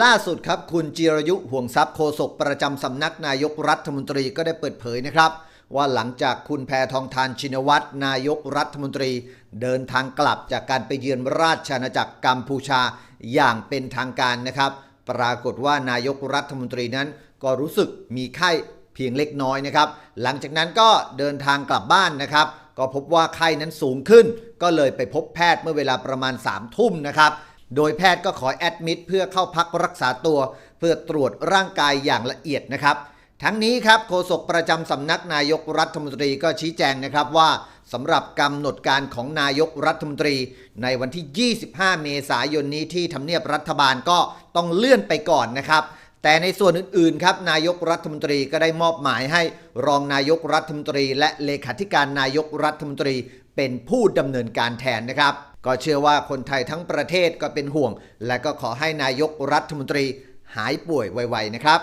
ล่าสุดครับคุณจิรยุห่วงทรัพย์โฆษกประจำสำนักนายกรัฐมนตรีก็ได้เปิดเผยนะครับ ว่าหลังจากคุณแพทองทานชินวัตรนายกรัฐมนตรี เดินทางกลับจากการไปเยือนราชอาณาจักรกัมพูชาอย่างเป็นทางการนะครับ ปรากฏว่านายกรัฐมนตรีนั้น ก็รู้สึกมีไข้เพียงเล็กน้อยนะครับ หลังจากนั้นก็เดินทางกลับบ้านนะครับ ก็พบว่าไข้นั้นสูงขึ้น ก็เลยไปพบแพทย์เมื่อเวลาประมาณ3ามทุ่มนะครับ โดยแพทย์ก็ขอแอดมิดเพื่อเข้าพักรักษาตัว เพื่อตรวจร่างกายอย่างละเอียดนะครับ ทั้งนี้ครับโฆษกประจำสำนักนายกรัฐมนตรีก็ชี้แจงนะครับว่าสำหรับกำหนดการของนายกรัฐมนตรี ในวันที่ 25 เมษายนนี้ที่ทำเนียบรัฐบาลก็ต้องเลื่อนไปก่อนนะครับแต่ในส่วนอื่นๆ ครับ นายกรัฐมนตรีก็ได้มอบหมายให้รองนายกรัฐมนตรี และเลขาธิการนายกรัฐมนตรีเป็นผู้ดำเนินการแทนนะครับ ก็เชื่อว่าคนไทยทั้งประเทศก็เป็นห่วง และก็ขอให้นายกรัฐมนตรีหายป่วยไวๆนะครับ